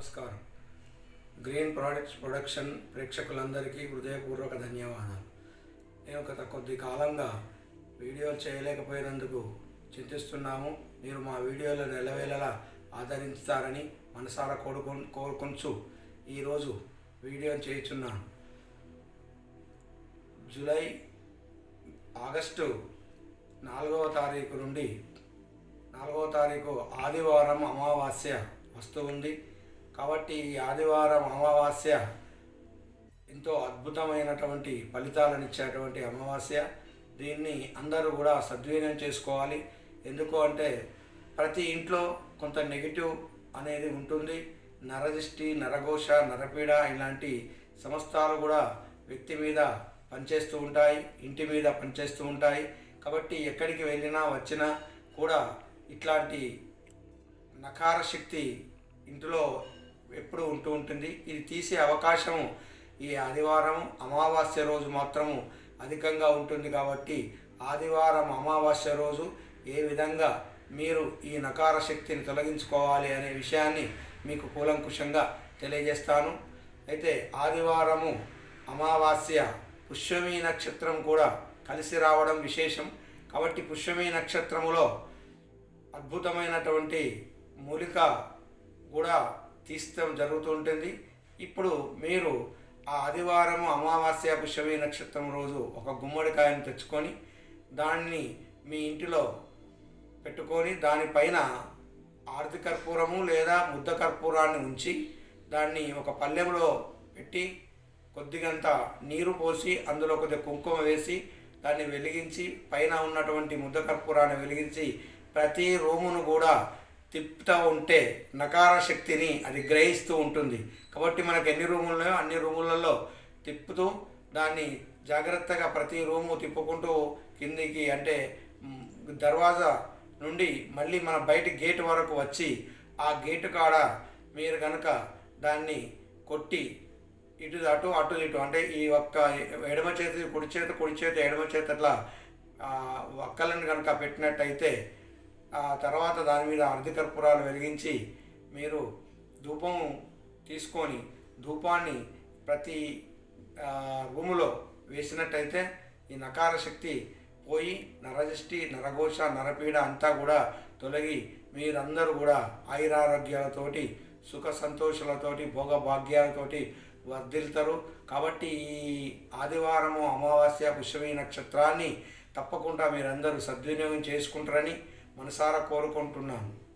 నమస్కారం. Green products production ప్రేక్షకులందరికీ హృదయపూర్వక ధన్యవాదాలు. నేను గత కొద్ది కాలంగా వీడియోలు చేయలేకపోయినందుకు చింతిస్తున్నాము. మీరు మా వీడియోలు నెలవేళలా ఆదరించుతారని మనసారా కోరుకు కోరుకొంచు. ఈరోజు వీడియో చేయుచున్నాను జూలై ఆగస్టు నాలుగవ తారీఖు నుండి నాలుగవ తారీఖు ఆదివారం అమావాస్య వస్తూ ఉంది. కాబట్టి ఈ ఆదివారం అమావాస్య ఎంతో అద్భుతమైనటువంటి ఫలితాలను ఇచ్చేటువంటి అమావాస్య. దీన్ని అందరూ కూడా సద్వినియోగం చేసుకోవాలి. ఎందుకు అంటే ప్రతి ఇంట్లో కొంత నెగిటివ్ అనేది ఉంటుంది. నరదిష్టి నరఘోష నరపీడ ఇలాంటి సంస్థలు కూడా వ్యక్తి మీద పనిచేస్తూ ఉంటాయి ఇంటి మీద పనిచేస్తూ ఉంటాయి. కాబట్టి ఎక్కడికి వెళ్ళినా వచ్చినా కూడా ఇట్లాంటి నకార శక్తి ఇంటిలో ఎప్పుడు ఉంటూ ఉంటుంది. ఇది తీసే అవకాశం ఈ ఆదివారం అమావాస్య రోజు మాత్రము అధికంగా ఉంటుంది కాబట్టి ఆదివారం అమావాస్య రోజు ఏ విధంగా మీరు ఈ నకార శక్తిని తొలగించుకోవాలి అనే విషయాన్ని మీకు కూలంకుషంగా తెలియజేస్తాను. అయితే ఆదివారము అమావాస్య పుష్యమి నక్షత్రం కూడా కలిసి రావడం విశేషం. కాబట్టి పుష్యమీ నక్షత్రములో అద్భుతమైనటువంటి మూలిక కూడా తీస్తాం జరుగుతుంటుంది ఇప్పుడు మీరు ఆ ఆదివారం అమావాస్య పుష్యమి నక్షత్రం రోజు ఒక గుమ్మడికాయను తెచ్చుకొని దాన్ని మీ ఇంటిలో పెట్టుకొని దానిపైన ఆర్తి కర్పూరము లేదా ముద్ద కర్పూరాన్ని ఉంచి దాన్ని ఒక పళ్ళెంలో పెట్టి కొద్దిగంత నీరు పోసి అందులో కొద్దిగా కుంకుమ వేసి దాన్ని వెలిగించి పైన ఉన్నటువంటి ముద్ద కర్పూరాన్ని వెలిగించి ప్రతి రూమును కూడా తిప్పుతూ ఉంటే నకార శక్తిని అది గ్రహిస్తూ ఉంటుంది. కాబట్టి మనకు ఎన్ని రూములు ఉన్నాయో అన్ని రూములలో తిప్పుతూ దాన్ని జాగ్రత్తగా ప్రతి రూము తిప్పుకుంటూ కిందికి అంటే దర్వాజా నుండి మళ్ళీ మన బయట గేట్ వరకు వచ్చి ఆ గేటు కాడ మీరు కనుక దాన్ని కొట్టి ఇటు అటు అటు ఇటు అంటే ఈ ఒక్క ఎడమ చేతి కుడి చేతి కుడి చేతి ఎడమ చేతి అట్లా ఒక్కలను కనుక పెట్టినట్టయితే ఆ తర్వాత దాని మీద అర్ధి కర్పూరాలు వెలిగించి మీరు ధూపం తీసుకొని ధూపాన్ని ప్రతి రూములో వేసినట్టయితే ఈ నకార శక్తి పోయి నరజష్టి నరఘోష నరపీడ అంతా కూడా తొలగి మీరందరూ కూడా ఆయురారోగ్యాలతోటి సుఖ సంతోషాలతోటి భోగ భాగ్యాలతోటి వర్ధిల్తారు కాబట్టి ఈ ఆదివారము అమావాస్య పుష్యమి నక్షత్రాన్ని తప్పకుండా మీరందరూ సద్వినియోగం చేసుకుంటారని మనసారా కోరుకుంటున్నాను.